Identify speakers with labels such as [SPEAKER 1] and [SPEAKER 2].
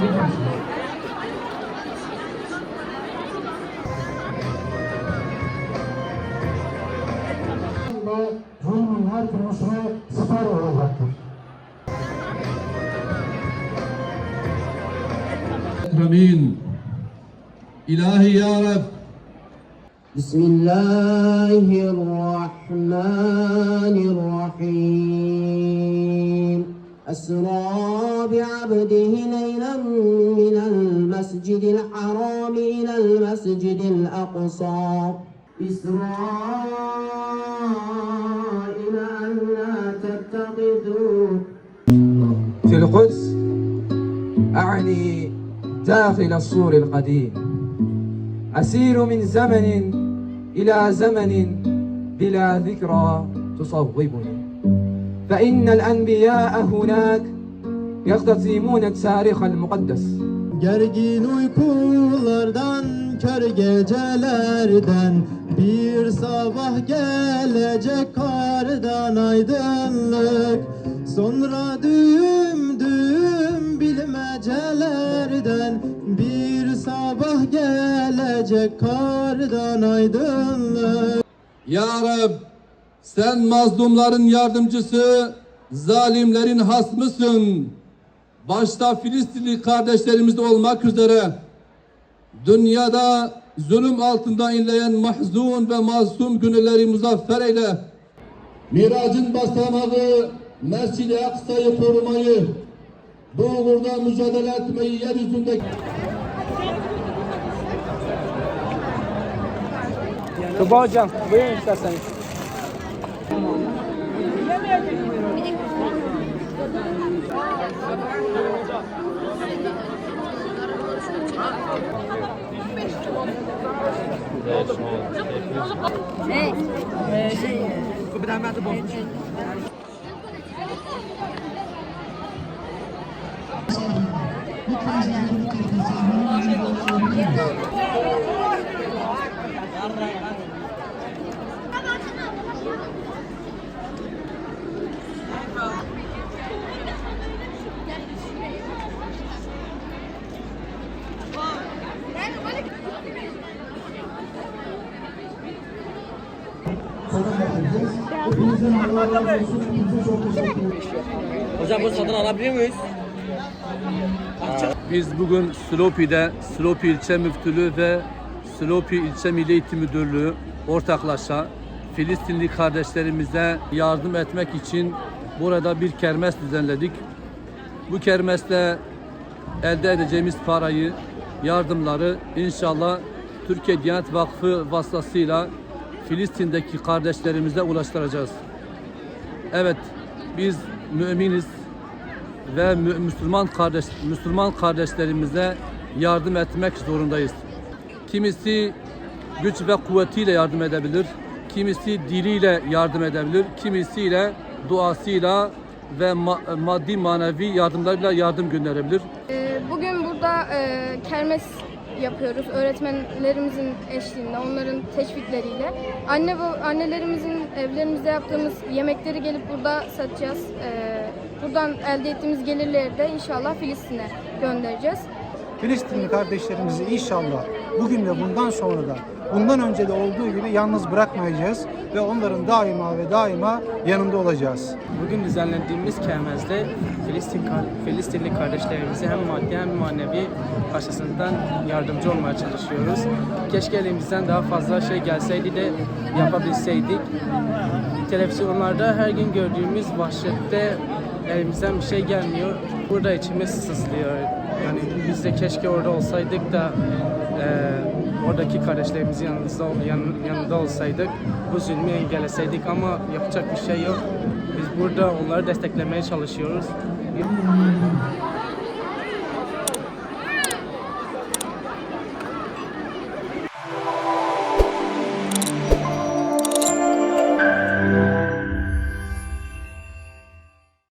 [SPEAKER 1] أمين إلهي يا رب.
[SPEAKER 2] بسم الله الرحمن الرحيم. أسرى بعبده ليلا من المسجد الحرام إلى المسجد الأقصى. إسرائيل أن لا تتخذوا.
[SPEAKER 3] في القدس أعني داخل السور القديم. أسير من زمن إلى زمن بلا ذكرى تصوبني. فإن الأنبياء هناك يختتمون التاريخ المقدس
[SPEAKER 4] Gergin uykulardan, kör gecelerden Bir sabah gelecek kardan aydınlık Sonra düğüm düğüm bilmecelerden Bir sabah gelecek kardan aydınlık
[SPEAKER 1] Ya Rab, sen mazlumların yardımcısı, zalimlerin hasmısın. Başta Filistinli kardeşlerimiz olmak üzere dünyada zulüm altında inleyen mahzun ve mazlum gönülleri muzaffer eyle. Miracın basamağı Mescid-i Aksa'yı korumayı, bu uğurda mücadele etmeyi yeryüzünde
[SPEAKER 3] hocam buyurun isterseniz.
[SPEAKER 5] Olsun. Hepinize çok teşekkür ederim.
[SPEAKER 6] Hocam bunu satın alabiliyor muyuz?
[SPEAKER 1] Biz bugün Slopi'de Slopi İlçe Müftülüğü ve Slopi İlçe Milli Eğitim Müdürlüğü ortaklaşa Filistinli kardeşlerimize yardım etmek için burada bir kermes düzenledik. Bu kermeste elde edeceğimiz parayı, yardımları inşallah Türkiye Diyanet Vakfı vasıtasıyla Filistin'deki kardeşlerimize ulaştıracağız. Evet, biz müminiz ve mü- Müslüman kardeş Müslüman kardeşlerimize yardım etmek zorundayız. Kimisi güç ve kuvvetiyle yardım edebilir, kimisi diliyle yardım edebilir, kimisiyle duasıyla ve ma- maddi manevi yardımlarıyla yardım gönderebilir.
[SPEAKER 7] Ee, Bugün burada e, kermes yapıyoruz öğretmenlerimizin eşliğinde, onların teşvikleriyle. Anne ve annelerimizin evlerimizde yaptığımız yemekleri gelip burada satacağız. Ee, Buradan elde ettiğimiz gelirleri de inşallah Filistin'e göndereceğiz.
[SPEAKER 8] Filistinli kardeşlerimizi inşallah bugün ve bundan sonra da bundan önce de olduğu gibi yalnız bırakmayacağız ve onların daima ve daima yanında olacağız.
[SPEAKER 6] Bugün düzenlediğimiz kermezde Filistin Filistinli kardeşlerimize hem maddi hem manevi açısından yardımcı olmaya çalışıyoruz. Keşke elimizden daha fazla şey gelseydi de yapabilseydik. Televizyonlarda her gün gördüğümüz vahşette elimizden bir şey gelmiyor. Burada içimiz sızlıyor. Yani biz de keşke orada olsaydık da eee, oradaki kardeşlerimizin yanımızda, yan- yanında olsaydık, bu zulmü engelleseydik ama yapacak bir şey yok. Biz burada onları desteklemeye çalışıyoruz.